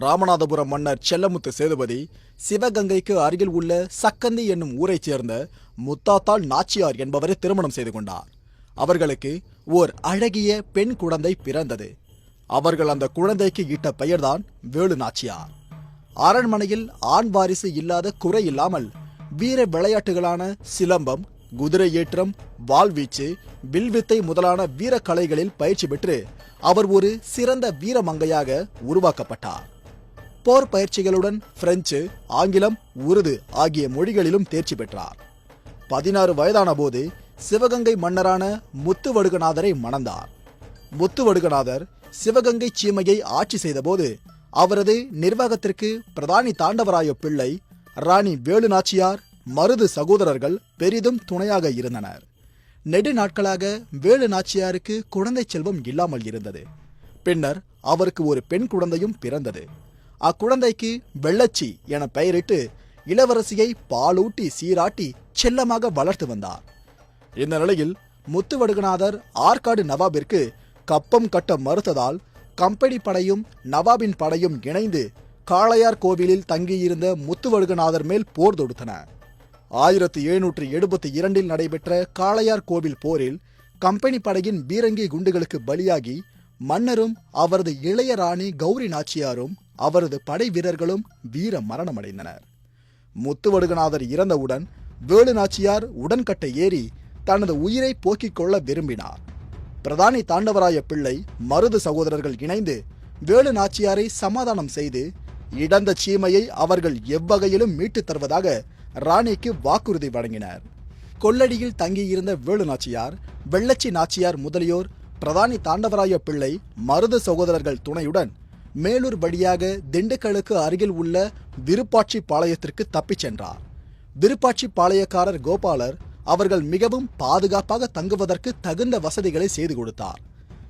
ராமநாதபுரம் மன்னர் செல்லமுத்து சேதுபதி சிவகங்கைக்கு அருகில் உள்ள சக்கந்தி என்னும் ஊரைச் சேர்ந்த முத்தாத்தாள் நாச்சியார் என்பவரை திருமணம் செய்து கொண்டார். அவர்களுக்கு ஓர் அழகிய பெண் குழந்தை பிறந்தது. அவர்கள் அந்த குழந்தைக்கு இட்ட பெயர்தான் வேலு நாச்சியார். அரண்மனையில் ஆண் வாரிசு இல்லாத குறை இல்லாமல் வீர விளையாட்டுகளான சிலம்பம் குதிரை ஏற்றம் வாள்வீச்சு வில்வித்தை முதலான வீரக்கலைகளில் பயிற்சி பெற்று அவர் ஒரு சிறந்த வீரமங்கையாக உருவாக்கப்பட்டார். போர் பயிற்சிகளுடன் பிரெஞ்சு ஆங்கிலம் உருது ஆகிய மொழிகளிலும் தேர்ச்சி பெற்றார். பதினாறு வயதான போது சிவகங்கை மன்னரான முத்துவடுகநாதரை மணந்தார். முத்துவடுகநாதர் சிவகங்கை சீமையை ஆட்சி செய்தபோது அவரது நிர்வாகத்திற்கு பிரதானி தாண்டவராய பிள்ளை ராணி வேலு நாச்சியார் மருது சகோதரர்கள் பெரிதும் துணையாக இருந்தனர். நெடு நாட்களாக வேலு நாச்சியாருக்கு குழந்தை செல்வம் இல்லாமல் இருந்தது. பின்னர் அவருக்கு ஒரு பெண் குழந்தையும் பிறந்தது. அக்குழந்தைக்கு வெள்ளச்சி என பெயரிட்டு இளவரசியை பாலூட்டி சீராட்டி செல்லமாக வளர்த்து வந்தார். இந்த நிலையில் முத்துவடுகநாதர் ஆற்காடு நவாபிற்கு கப்பம் கட்ட மறுத்ததால் கம்பெனி படையும் நவாபின் படையும் இணைந்து காளையார் கோவிலில் தங்கியிருந்த முத்துவடுகநாதர் மேல் போர் தொடுத்தன. ஆயிரத்தி எழுநூற்றி எழுபத்தி இரண்டில் நடைபெற்ற காளையார் கோவில் போரில் கம்பெனி படையின் பீரங்கி குண்டுகளுக்கு பலியாகி மன்னரும் அவரது இளைய ராணி கௌரி நாச்சியாரும் அவரது படை வீரர்களும் வீர மரணமடைந்தனர். முத்துவடுகநாதர் இறந்தவுடன் வேலு நாச்சியார் உடன்கட்டை ஏறி தனது உயிரை போக்கிக் கொள்ள விரும்பினார். பிரதானி தாண்டவராய பிள்ளை மருது சகோதரர்கள் இணைந்து வேலு நாச்சியாரை சமாதானம் செய்து இடந்த சீமையை அவர்கள் எவ்வகையிலும் மீட்டுத் தருவதாக ராணிக்கு வாக்குறுதி வழங்கினர். கொல்லடியில் தங்கியிருந்த வேலு நாச்சியார் வெள்ளச்சி நாச்சியார் முதலியோர் பிரதானி தாண்டவராய பிள்ளை மருது சகோதரர்கள் துணையுடன் மேலூர் வழியாக திண்டுக்கலுக்கு அருகில் உள்ள விருப்பாட்சி பாளையத்திற்கு தப்பிச் சென்றார். விருப்பாட்சி பாளையக்காரர் கோபாலர் அவர்கள் மிகவும் பாதுகாப்பாக தங்குவதற்கு தகுந்த வசதிகளை செய்து கொடுத்தார்.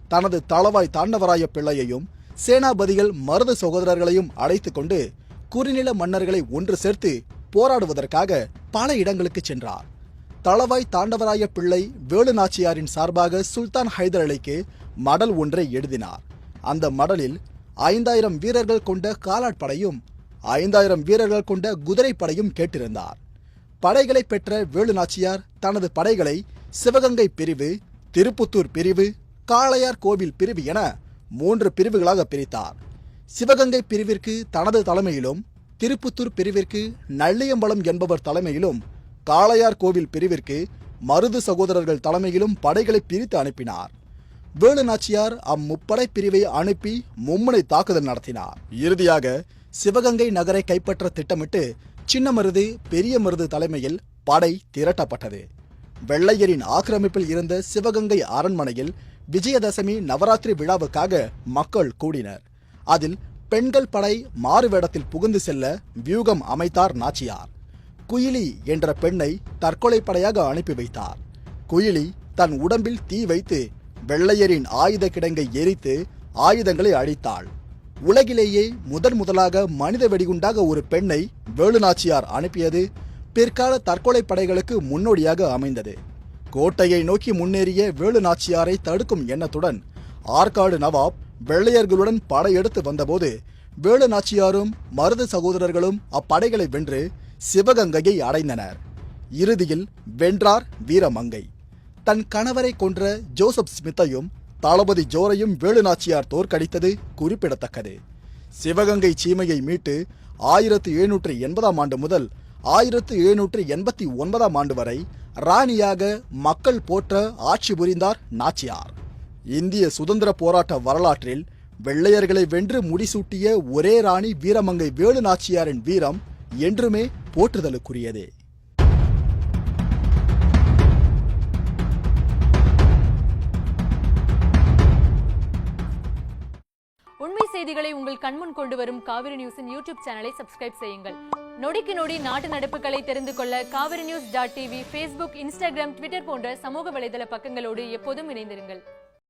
தனது தளவாய் தாண்டவராய பிள்ளையையும் சேனாபதிகள் மருத சகோதரர்களையும் அழைத்துக் கொண்டு குறுநில மன்னர்களை ஒன்று சேர்த்து போராடுவதற்காக பல இடங்களுக்கு சென்றார். தளவாய் தாண்டவராய பிள்ளை வேலு நாச்சியாரின் சார்பாக சுல்தான் ஹைதர் அலிக்கு மடல் ஒன்றை எழுதினார். அந்த மடலில் ஐந்தாயிரம் வீரர்கள் கொண்ட காலாட்படையும் ஐந்தாயிரம் வீரர்கள் கொண்ட குதிரைப்படையும் கேட்டிருந்தார். படைகளை பெற்ற வேலு நாச்சியார் தனது படைகளை சிவகங்கை பிரிவு திருப்புத்தூர் பிரிவு காளையார் கோவில் பிரிவு என மூன்று பிரிவுகளாக பிரித்தார். சிவகங்கை பிரிவிற்கு தனது தலைமையிலும் திருப்புத்தூர் பிரிவிற்கு நள்ளியம்பலம் என்பவர் தலைமையிலும் காளையார் கோவில் பிரிவிற்கு மருது சகோதரர்கள் தலைமையிலும் படைகளை பிரித்து அனுப்பினார். வேலு நாச்சியார் அம்முப்படை பிரிவை அனுப்பி மும்முனை தாக்குதல் நடத்தினார். இறுதியாக சிவகங்கை நகரை கைப்பற்ற திட்டமிட்டு சின்ன மருது பெரிய மருது தலைமையில் படை திரட்டப்பட்டது. வெள்ளையரின் ஆக்கிரமிப்பில் இருந்த சிவகங்கை அரண்மனையில் விஜயதசமி நவராத்திரி விழாவுக்காக மக்கள் கூடினர். அதில் பெண்கள் படை மாறுவேடத்தில் புகுந்து செல்ல வியூகம் அமைத்தார் நாச்சியார். குயிலி என்ற பெண்ணை தற்கொலை படையாக அனுப்பி வைத்தார். குயிலி தன் உடம்பில் தீ வைத்து வெள்ளையரின் ஆயுத கிடங்கை எரித்து ஆயுதங்களை அழித்தாள். உலகிலேயே முதன் முதலாக மனித வெடிகுண்டாக ஒரு பெண்ணை வேலுநாச்சியார் அனுப்பியது பிற்கால தற்கொலை படைகளுக்கு முன்னோடியாக அமைந்தது. கோட்டையை நோக்கி முன்னேறிய வேலு நாச்சியாரை தடுக்கும் எண்ணத்துடன் ஆற்காடு நவாப் வெள்ளையர்களுடன் படையெடுத்து வந்தபோது வேலு நாச்சியாரும் மருது சகோதரர்களும் அப்படைகளை வென்று சிவகங்கையை அடைந்தனர். இறுதியில் வென்றார் வீரமங்கை. தன் கணவரை கொன்ற ஜோசப் ஸ்மித்தையும் தளபதி ஜோரையும் வேலு நாச்சியார் தோற்கடித்தது குறிப்பிடத்தக்கது. சிவகங்கை சீமையை மீட்டு ஆயிரத்து எழுநூற்று எண்பதாம் ஆண்டு முதல் ஆயிரத்து எழுநூற்று எண்பத்தி ஒன்பதாம் ஆண்டு வரை ராணியாக மக்கள் போற்ற ஆட்சி புரிந்தார் நாச்சியார். இந்திய சுதந்திர போராட்ட வரலாற்றில் வெள்ளையர்களை வென்று முடிசூட்டிய ஒரே ராணி வீரமங்கை வேலு நாச்சியாரின் வீரம் என்றுமே போற்றுதலுக்குரியதே. செய்திகளை உங்கள் கண்முன் கொண்டு வரும் காவிரி நியூஸின் யூடியூப் சேனலை சப்ஸ்கிரைப் செய்யுங்கள். நொடிக்கு நொடி நாட்டு நடப்புகளை தெரிந்து கொள்ள Kaveri news dot TV Facebook Instagram Twitter போன்ற சமூக வலைதள பக்கங்களோடு எப்போதும் இணைந்திருங்கள்.